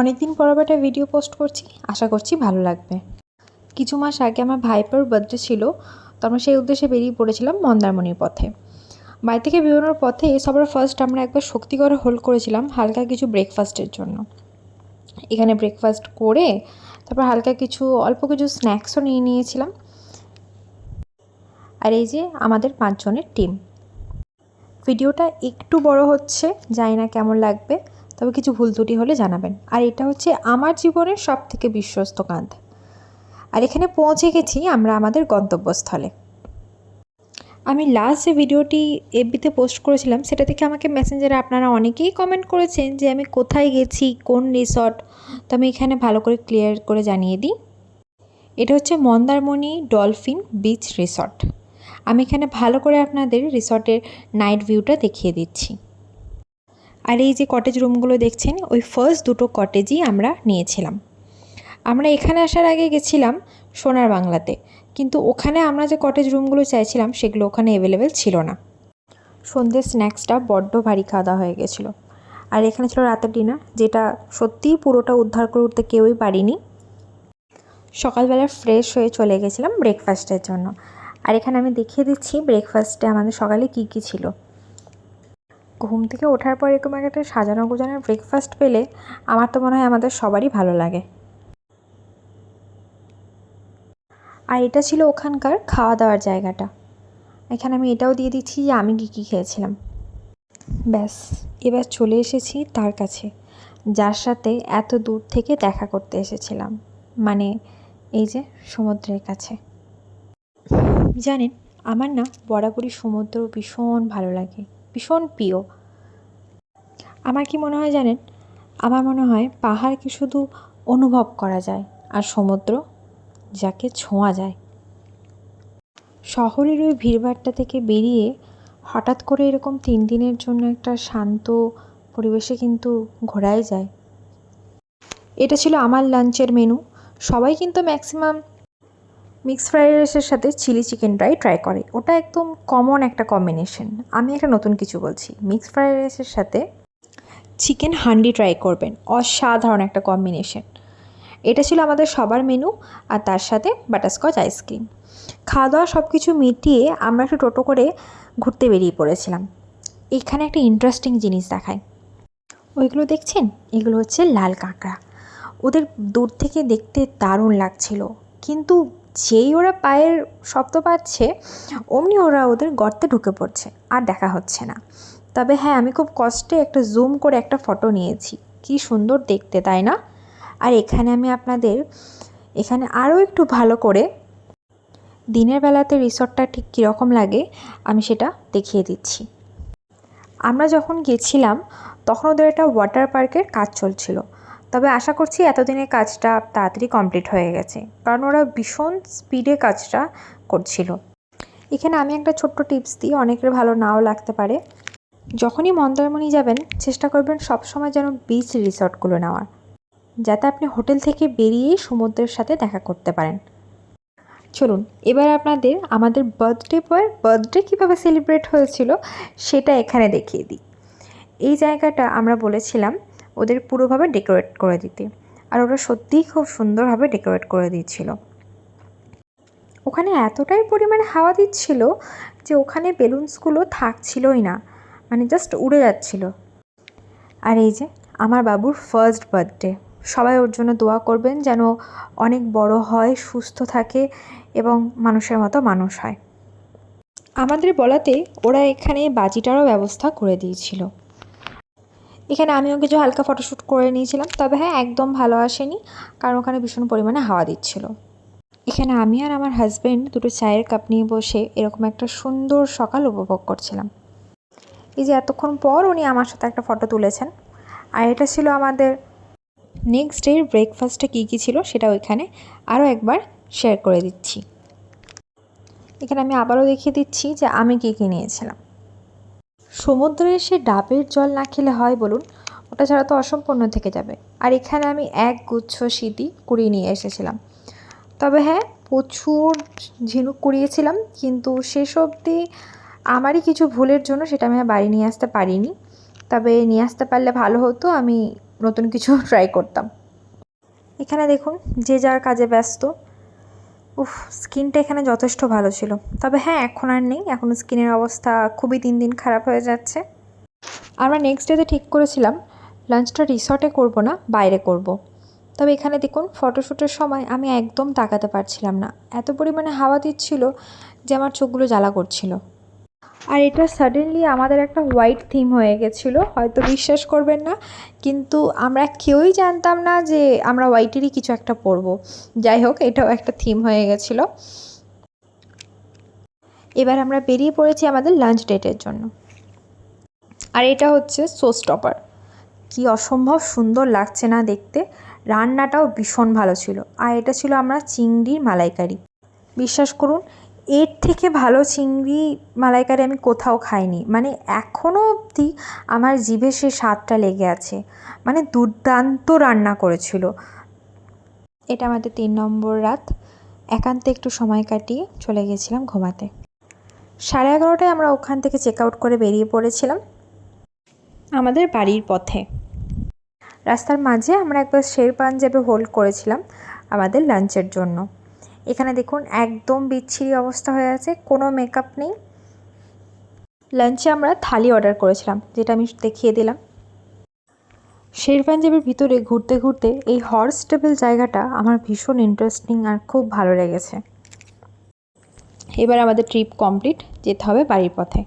অনেক দিন পর একটা ভিডিও পোস্ট করছি। আশা করছি ভালো লাগবে। কিছু মাস আগে আমার ভাইপোর বার্থডে ছিল, তো আমরা সেই উদ্দেশ্যে বেরিয়ে পড়েছিলাম মন্দারমণির পথে। বাড়ি থেকে বেরোনোর পথে সবার ফার্স্ট আমরা একবার শক্তিগড়ে হোল্ড করেছিলাম হালকা কিছু ব্রেকফাস্টের জন্য। এখানে ব্রেকফাস্ট করে তারপর হালকা কিছু, অল্প কিছু স্ন্যাক্সও নিয়ে নিয়েছিলাম। আর এই যে আমাদের পাঁচজনের টিম ভিডিওটা একটু বড় হচ্ছে, জানি না কেমন লাগবে। তবে কিছু ভুল ত্রুটি হলে জানাবেন। আর এটা হচ্ছে আমার জীবনের সব থেকে বিশ্বস্ত কাঁধ। আর এখানে পৌঁছে গেছি আমরা আমাদের গন্তব্যস্থলে। আমি লাস্ট যে ভিডিওটি এফবিতে পোস্ট করেছিলাম, সেটা থেকে আমাকে মেসেঞ্জারে আপনারা অনেকেই কমেন্ট করেছেন যে আমি কোথায় গেছি, কোন রিসর্ট তো আমি এখানে ভালো করে ক্লিয়ার করে জানিয়ে দিই। এটা হচ্ছে মন্দারমণি ডলফিন বিচ রিসর্ট আমি এখানে ভালো করে আপনাদের রিসর্টের নাইট ভিউটা দেখিয়ে দিচ্ছি। আর এই যে কটেজ রুমগুলো দেখছেন, ওই ফার্স্ট দুটো কটেজই আমরা নিয়েছিলাম। আমরা এখানে আসার আগে গেছিলাম সোনার বাংলাতে, কিন্তু ওখানে আমরা যে কটেজ রুমগুলো চাইছিলাম, সেগুলো ওখানে অ্যাভেলেবেল ছিল না। সন্ধ্যের স্ন্যাক্সটা বড্ড ভারী খাওয়া হয়ে গেছিল। আর এখানে ছিল রাতের ডিনার যেটা সত্যিই পুরোটা উদ্ধার করে উঠতে কেউই পারিনি। সকালবেলা ফ্রেশ হয়ে চলে গেছিলাম ব্রেকফাস্টের জন্য। আর এখানে আমি দেখিয়ে দিচ্ছি ব্রেকফাস্টে আমাদের সকালে কী কী ছিল। ঘুম থেকে ওঠার পর এরকম একটা সাজানো গোজানোর ব্রেকফাস্ট পেলে আমার তো মনে হয় আমাদের সবারই ভালো লাগে। আর এটা ছিল ওখানকার খাওয়া দাওয়ার জায়গাটা। এখানে আমি এটাও দিয়ে দিচ্ছি যে আমি কী কী খেয়েছিলাম। ব্যাস, এবার চলে এসেছি তার কাছে, যার সাথে এত দূর থেকে দেখা করতে এসেছিলাম। মানে এই যে সমুদ্রের কাছে। জানেন, আমার না বরাবরই সমুদ্র ভীষণ ভালো লাগে। ভীষণ প্রিয়। আমার কি মনে হয় জানেন? আমার মনে হয় পাহাড়কে শুধু অনুভব করা যায় আর সমুদ্র যাকে ছোঁয়া যায়। শহরের ওই ভিড়ভাট্টা থেকে বেরিয়ে হঠাৎ করে এরকম তিন দিনের জন্য একটা শান্ত পরিবেশে কিন্তু ঘোরাই যায়। এটা ছিল আমার লাঞ্চের মেনু। সবাই কিন্তু ম্যাক্সিমাম মিক্স ফ্রাইড রাইসের সাথে চিলি চিকেন ড্রাই ট্রাই করে। ওটা একদম কমন একটা কম্বিনেশন আমি একটা নতুন কিছু বলছি। মিক্স ফ্রাইড রাইসের সাথে চিকেন হান্ডি ট্রাই করবেন। অসাধারণ একটা কম্বিনেশন এটা ছিল আমাদের সবার মেনু আর তার সাথে বাটারস্কচ আইসক্রিম খাওয়া দাওয়া সব কিছু মিটিয়ে আমরা একটু টোটো করে ঘুরতে বেরিয়ে পড়েছিলাম। এখানে একটা ইন্টারেস্টিং জিনিস দেখায়। ওইগুলো দেখছেন? এগুলো হচ্ছে লাল কাঁকড়া। ওদের দূর থেকে দেখতে দারুণ লাগছিল। কিন্তু যেই ওরা পায়ের শব্দ পাচ্ছে, অমনি ওরা ওদের গর্তে ঢুকে পড়ছে, আর দেখা হচ্ছে না। তবে হ্যাঁ আমি খুব কষ্টে একটা জুম করে একটা ফটো নিয়েছি। কি সুন্দর দেখতে, তাই না? আর এখানে আমি আপনাদের, এখানে আরও একটু ভালো করে দিনের বেলাতে রিসর্টটা ঠিক কীরকম লাগে, আমি সেটা দেখিয়ে দিচ্ছি। আমরা যখন গেছিলাম, তখন ওদের একটা ওয়াটার পার্কের কাজ চলছিল। তবে আশা করছি এতদিনের কাজটা তাড়াতাড়ি কমপ্লিট হয়ে গেছে, কারণ ওরা ভীষণ স্পিডে কাজটা করছিল। এখানে আমি একটা ছোট্ট টিপস দিই, অনেকের ভালো নাও লাগতে পারে। যখনই মন্দারমণি যাবেন, চেষ্টা করবেন সবসময় যেন বিচ রিসর্টগুলো নেওয়ার, যাতে আপনি হোটেল থেকে বেরিয়েই সমুদ্রের সাথে দেখা করতে পারেন। চলুন, এবার আপনাদের আমাদের বার্থডে বয়ের বার্থডে কীভাবে সেলিব্রেট হয়েছিল সেটা এখানে দেখিয়ে দিই। এই জায়গাটা আমরা বলেছিলাম ওদের পুরোভাবে ডেকোরেট করে দিতে। আর ওরা সত্যিই খুব সুন্দরভাবে ডেকোরেট করে দিচ্ছিল। ওখানে এতটাই পরিমাণে হাওয়া দিচ্ছিল যে ওখানে বেলুনসগুলো থাকছিলই না মানে জাস্ট উড়ে যাচ্ছিল। আর এই যে, আমার বাবুর ফার্স্ট বার্থডে সবাই ওর জন্য দোয়া করবেন যেন অনেক বড় হয়, সুস্থ থাকে এবং মানুষের মতো মানুষ হয়। আমাদের বলাতে ওরা এখানে বাজিটারও ব্যবস্থা করে দিয়েছিল। এখানে আমিও কিছু হালকা ফটোশ্যুট করে নিয়েছিলাম, তবে হ্যাঁ একদম ভালো আসেনি, কারণ ওখানে ভীষণ পরিমাণে হাওয়া দিচ্ছিল। এখানে আমি আর আমার হাজব্যান্ড দুটো চায়ের কাপ নিয়ে বসে এরকম একটা সুন্দর সকাল উপভোগ করছিলাম। এই যে এতক্ষণ পর উনি আমার সাথে একটা ফটো তুলেছেন, আর এটা ছিল আমাদের নেক্সট ডের ব্রেকফাস্টে কী কী ছিল সেটা ওইখানে আরও একবার শেয়ার করে দিচ্ছি। এখানে আমি আবারও দেখিয়ে দিচ্ছি যে আমি কী কী নিয়েছিলাম। সমুদ্রে এসে ডাবের জল না খেলে হয় বলুন, ওটা ছাড়া তো অসম্পূর্ণ থেকে যাবে। আর এখানে আমি এক গুচ্ছ স্মৃতি কুড়িয়ে নিয়ে এসেছিলাম। তবে হ্যাঁ প্রচুর ঝিনুক কুড়িয়েছিলাম, কিন্তু শেষ অবধি আমারই কিছু ভুলের জন্য সেটা আমি বাড়ি নিয়ে আসতে পারিনি। তবে নিয়ে আসতে পারলে ভালো হতো, আমি নতুন কিছু ট্রাই করতাম। এখানে দেখুন, যে যার কাজে ব্যস্ত। উফ, স্কিনটা এখানে যথেষ্ট ভালো ছিল। তবে হ্যাঁ এখন আর নেই। এখন স্কিনের অবস্থা খুবই দিন দিন খারাপ হয়ে যাচ্ছে। আমরা নেক্সট ডেতে ঠিক করেছিলাম লাঞ্চটা রিসর্টে করব না, বাইরে করব। তবে এখানে দেখুন ফটোশ্যুটের সময় আমি একদম তাকাতে পারছিলাম না। এত পরিমাণে হাওয়া দিচ্ছিল যে আমার চোখগুলো জ্বালা করছিল। আর এটা সাডেনলি আমাদের একটা হোয়াইট থিম হয়ে গেছিল, হয়তো বিশ্বাস করবেন না, কিন্তু আমরা কেউই জানতাম না যে আমরা হোয়াইটেরই কিছু একটা পরবো। যাই হোক, এটাও একটা থিম হয়ে গেছিল। এবার আমরা বেরিয়ে পড়েছি আমাদের লাঞ্চ ডেটের জন্য। আর এটা হচ্ছে সো স্টপার কি অসম্ভব সুন্দর লাগছে না দেখতে। রান্নাটাও ভীষণ ভালো ছিল। আর এটা ছিল আমরা চিংড়ির মালাইকারি। বিশ্বাস করুন এর থেকে ভালো চিংড়ি মালাইকারি আমি কোথাও খাইনি। মানে এখনও অবধি আমার জিভে সে স্বাদটা লেগে আছে। মানে দুর্দান্ত রান্না করেছিল। এটা আমাদের তিন নম্বর রাত। একান্তে একটু সময় কাটিয়ে চলে গেছিলাম ঘুমাতে। সাড়ে এগারোটায় আমরা ওখান থেকে চেক আউট করে বেরিয়ে পড়েছিলাম। আমাদের বাড়ির পথে। রাস্তার মাঝে আমরা একবার শের পাঞ্জাবে হোল্ড করেছিলাম আমাদের লাঞ্চের জন্য। এখানে দেখুন, একদম বিচ্ছিরি অবস্থা হয়ে আছে, কোনো মেকআপ নেই। লাঞ্চে আমরা থালি অর্ডার করেছিলাম, যেটা আমি দেখিয়ে দিলাম। শের পাঞ্জাবের ভিতরে ঘুরতে ঘুরতে এই হর্স টেবিল জায়গাটা আমার ভীষণ ইন্টারেস্টিং আর খুব ভালো লেগেছে। এবার আমাদের ট্রিপ কমপ্লিট যেতে হবে বাড়ির পথে।